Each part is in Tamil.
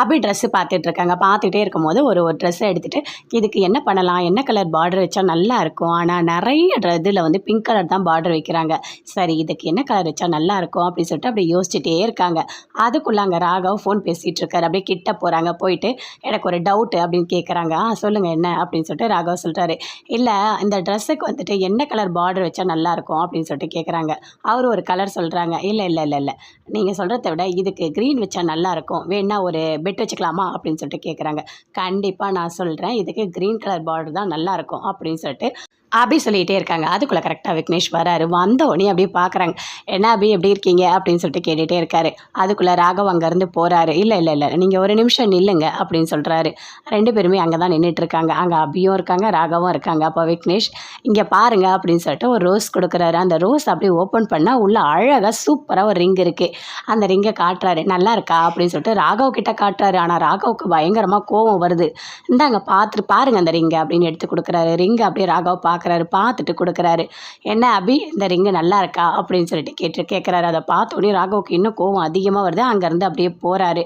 அபி ட்ரெஸ்ஸு பார்த்துட்டு இருக்காங்க பார்த்துட்டே இருக்கும்போது ஒரு ஒரு ட்ரெஸ்ஸை எடுத்துகிட்டு இதுக்கு என்ன பண்ணலாம்? என்ன கலர் பார்டர் வச்சா நல்லா இருக்கும்? ஆனால் நிறைய இதில் வந்து பிங்க் கலர் தான் பார்டர் வைக்கிறாங்க. சரி இதுக்கு என்ன கலர் வச்சா நல்லா இருக்கும்? அப்படின்னு சொல்லிட்டு அப்படியே யோசிச்சுட்டே இருக்காங்க. அதுக்குள்ளே அங்கே ராகவ் ஃபோன் பேசிகிட்டு இருக்காரு. அப்படியே கிட்ட போகிறாங்க போயிட்டு எனக்கு ஒரு டவுட்டு அப்படின்னு கேட்குறாங்க ஆ சொல்லுங்கள் என்ன? அப்படின்னு சொல்லிட்டு ராகவ் சொல்கிறாரு இல்லை இந்த ட்ரெஸ்ஸுக்கு வந்துட்டு என்ன கலர் பார்டர் வச்சா நல்லா இருக்கும்? அப்படின்னு சொல்லிட்டு கேட்குறாங்க அவர் ஒரு கலர் சொல்கிறாங்க இல்லை இல்லை இல்லை இல்லை. நீங்கள் சொல்கிறத விட இதுக்கு க்ரீன் வச்சா நல்லா இருக்கும். வேணா ஒரு பெட் வச்சுக்கலாமா அப்படின்னு சொல்லிட்டு கேட்குறாங்க கண்டிப்பாக நான் சொல்கிறேன் இதுக்கு க்ரீன் கலர் பார்டர் தான் நல்லாயிருக்கும் அப்படின்னு சொல்லிட்டு அபி சொல்லிகிட்டே இருக்காங்க. அதுக்குள்ளே கரெக்டாக விக்னேஷ் வராரு. வந்த உடனே அப்படியே பார்க்குறாங்க என்ன அபி எப்படி இருக்கீங்க? அப்படின்னு சொல்லிட்டு கேட்டுகிட்டே இருக்காரு. அதுக்குள்ளே ராகவ் அங்கேருந்து போகிறாரு இல்லை இல்லை இல்லை. நீங்கள் ஒரு நிமிஷம் நில்லுங்க. அப்படின்னு சொல்கிறாரு ரெண்டு பேருமே அங்கே தான் நின்றுட்டு இருக்காங்க. அங்கே அபியும் இருக்காங்க ராகவும் இருக்காங்க. அப்போ விக்னேஷ் இங்கே பாருங்க. அப்படின்னு சொல்லிட்டு ஒரு ரோஸ் கொடுக்குறாரு. அந்த ரோஸ் அப்படியே ஓப்பன் பண்ணால் உள்ள அழகாக சூப்பராக ஒரு ரிங் இருக்குது அந்த ரிங்கை காட்டுறாரு. நல்லா இருக்கா? அப்படின்னு சொல்லிட்டு ராகவ் கிட்ட காட்டுறாரு. ஆனால் ராகவுக்கு பயங்கரமாக கோவம் வருது. இந்தாங்க பார்த்துட்டு பாருங்க அந்த ரிங்கை அப்படின்னு எடுத்து கொடுக்குறாரு. ரிங்கை அப்படியே ராகவ் பார்க்குறாரு பார்த்துட்டு கொடுக்குறாரு. என்ன அபி இந்த ரிங்கு நல்லா இருக்கா? அப்படின்னு சொல்லிட்டு கேட்டு கேட்குறாரு அதை பார்த்தோன்னே ராகவுக்கு இன்னும் கோவம் அதிகமாக வருது. அங்கேருந்து அப்படியே போகிறாரு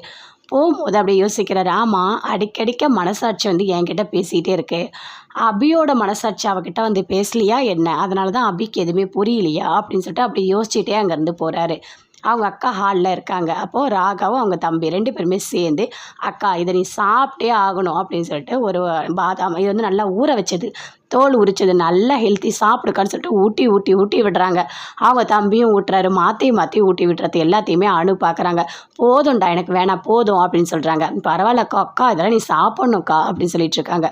போகும்போது அப்படியே யோசிக்கிறாரு ஆமாம் அடிக்கடிக்க மனசாட்சி வந்து என்கிட்ட பேசிகிட்டே இருக்கு. அபியோட மனசாட்சி அவகிட்ட வந்து பேசலையா என்ன? அதனால தான் அபிக்கு எதுவுமே புரியலையா? அப்படின்னு சொல்லிட்டு அப்படி யோசிச்சுட்டே அங்கேருந்து போகிறாரு அவங்க அக்கா ஹாலில் இருக்காங்க. அப்போது ராகாவும் அவங்க தம்பி ரெண்டு பேருமே சேர்ந்து அக்கா இதை நீ சாப்பிட்டே ஆகணும் அப்படின்னு சொல்லிட்டு ஒரு பாதாம் இது வந்து நல்லா ஊற வச்சது. தோல் உரிச்சது நல்லா ஹெல்த்தி சாப்பிடுக்கான்னு சொல்லிட்டு ஊட்டி ஊட்டி ஊட்டி விடுறாங்க. அவங்க தம்பியும் ஊட்டுறாரு மாற்றி மாற்றி ஊட்டி விட்டுறது எல்லாத்தையுமே அணு பார்க்குறாங்க போதும்டா எனக்கு வேணாம் போதும் அப்படின்னு சொல்கிறாங்க பரவாயில்லக்கா அக்கா இதெல்லாம் நீ சாப்பிட்ணுக்கா அப்படின்னு சொல்லிட்டு இருக்காங்க.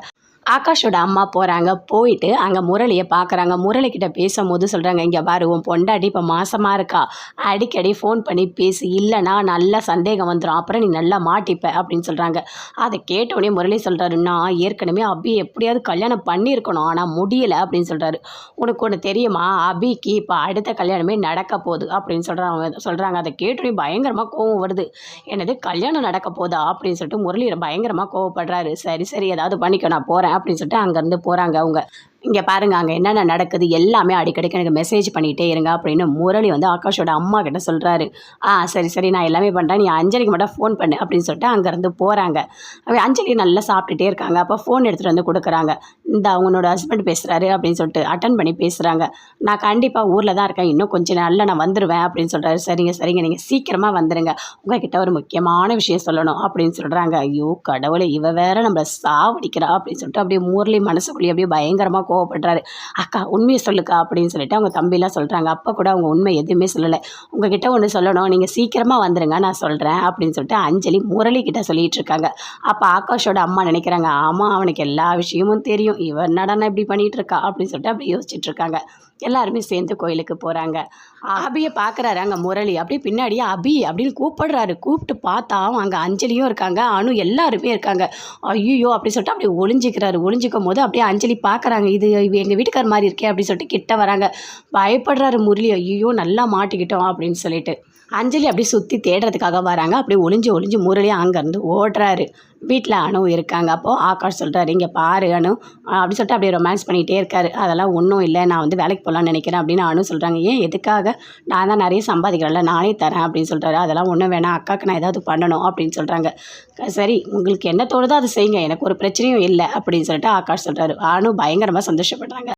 ஆகாஷோட அம்மா போகிறாங்க போயிட்டு அங்கே முரளியை பார்க்குறாங்க முரளிக்கிட்ட பேசும்போது சொல்கிறாங்க இங்கே பாரு உன் பொண்டாட்டி இப்போ மாசமாக இருக்கா. அடிக்கடி ஃபோன் பண்ணி பேசி. இல்லைனா நல்லா சந்தேகம் வந்துடும் அப்புறம் நீ நல்லா மாட்டிப்ப. அப்படின்னு சொல்கிறாங்க அதை கேட்டோடனே முரளி சொல்கிறாரு நான் ஏற்கனவே அபி எப்படியாவது கல்யாணம் பண்ணியிருக்கணும். ஆனால் முடியலை. அப்படின்னு சொல்கிறாரு உனக்கு ஒன்று தெரியுமா? அபிக்கு இப்போ அடுத்த கல்யாணமே நடக்க போகுது. அப்படின்னு சொல்கிறாங்க சொல்கிறாங்க அதை கேட்டோடனே பயங்கரமாக கோவம் வருது. என்னது கல்யாணம் நடக்க போதா? அப்படின்னு சொல்லிட்டு முரளி பயங்கரமாக கோவப்படுறாரு. சரி சரி. ஏதாவது பண்ணிக்க. நான் போகிறேன் அப்படின்னு சொல்லிட்டு அங்கேருந்து போகிறாங்க அவங்க. இங்கே பாருங்க அங்கே என்னென்ன நடக்குது எல்லாமே அடிக்கடிக்கு எனக்கு மெசேஜ் பண்ணிகிட்டே இருங்க அப்படின்னு முரளி வந்து ஆகாஷோட அம்மா கிட்ட சொல்கிறாரு ஆ சரி சரி நான் எல்லாமே பண்ணுறேன் நீ அஞ்சலிக்கு மட்டும் ஃபோன் பண்ணு அப்படின்னு சொல்லிட்டு அங்கேருந்து போகிறாங்க அவன் அஞ்சலி நல்லா சாப்பிட்டுட்டே இருக்காங்க. அப்போ ஃபோன் எடுத்துகிட்டு வந்து கொடுக்குறாங்க. இந்த அவங்களோட ஹஸ்பண்ட் பேசுகிறாரு அப்படின்னு சொல்லிட்டு அட்டன் பண்ணி பேசுகிறாங்க நான் கண்டிப்பாக ஊரில் தான் இருக்கேன். இன்னும் கொஞ்சம் நாளில் நான் வந்துடுவேன் அப்படின்னு சொல்கிறாரு சரிங்க சரிங்க. நீங்கள் சீக்கிரமாக வந்துடுங்க உங்ககிட்ட ஒரு முக்கியமான விஷயம் சொல்லணும் அப்படின்னு சொல்கிறாங்க ஐயோ கடவுளை இவ வேற நம்மளை சாவடிக்கிறா அப்படின்னு சொல்லிட்டு அப்படியே முரளி மனசுக்குள்ளேயே அப்படியே பயங்கரமாக கோவப்படுறாரு. அக்கா உண்மையை சொல்லுக்கா அப்படின்னு சொல்லிட்டு அவங்க தம்பிலாம் சொல்கிறாங்க அப்போ கூட அவங்க உண்மை எதுவுமே சொல்லலை. உங்ககிட்ட ஒன்று சொல்லணும். நீங்கள் சீக்கிரமாக வந்துடுங்க நான் சொல்கிறேன் அப்படின்னு சொல்லிட்டு அஞ்சலி முரளி கிட்ட சொல்லிட்டு இருக்காங்க. அப்போ ஆகாஷோட அம்மா நினைக்கிறாங்க ஆமாம் அவனுக்கு எல்லா விஷயமும் தெரியும். இவன் நடனம் இப்படி பண்ணிகிட்டு இருக்கா? அப்படின்னு சொல்லிட்டு அப்படி யோசிச்சுட்டு இருக்காங்க. எல்லாருமே சேர்ந்து கோயிலுக்கு போகிறாங்க அபியை பார்க்குறாரு அங்கே முரளி. அப்படியே பின்னாடியே அபி அப்படின்னு கூப்பிடுறாரு. கூப்பிட்டு பார்த்தா அங்கே அஞ்சலியும் இருக்காங்க. அணு எல்லாருமே இருக்காங்க. ஐயோ அப்படி சொல்லிட்டு அப்படியே ஒளிஞ்சிக்கிறாரு. ஒளிஞ்சிக்கும் போது அப்படியே அஞ்சலி பார்க்குறாங்க இது எங்கள் வீட்டுக்கார் மாதிரி இருக்கே அப்படின்னு சொல்லிட்டு கிட்ட வராங்க. பயப்படுறாரு முரளி. ஐயோ நல்லா மாட்டிக்கிட்டோம் அப்படின்னு சொல்லிட்டு. அஞ்சலி அப்படியே சுற்றி தேடுறதுக்காக வராங்க. அப்படியே ஒளிஞ்சு ஒளிஞ்சு முரளி அங்கேருந்து ஓடுறாரு. வீட்டில் அணு இருக்காங்க. அப்போது ஆகாஷ் சொல்கிறாரு இங்கே பாரு அணு அப்படி சொல்லிட்டு அப்படியே ரொமான்ஸ் பண்ணிகிட்டே இருக்காரு. அதெல்லாம் ஒன்றும் இல்லை. நான் வந்து வேலைக்கு போகலான்னு நினைக்கிறேன். அப்படின்னு அணு சொல்கிறாங்க ஏன்? எதுக்காக? நான் தான் நிறைய சம்பாதிக்கிறேன்ல. நானே தரேன். அப்படின்னு சொல்கிறாரு அதெல்லாம் ஒன்றும் வேணாம். அக்காவுக்கு நான் ஏதாவது பண்ணணும். அப்படின்னு சொல்கிறாங்க சரி உங்களுக்கு என்ன தோணுதோ அதை செய்யுங்க. எனக்கு ஒரு பிரச்சனையும் இல்லை. அப்படின்னு சொல்லிட்டு ஆகாஷ் சொல்கிறாரு அணு பயங்கரமாக சந்தோஷப்படுறாங்க.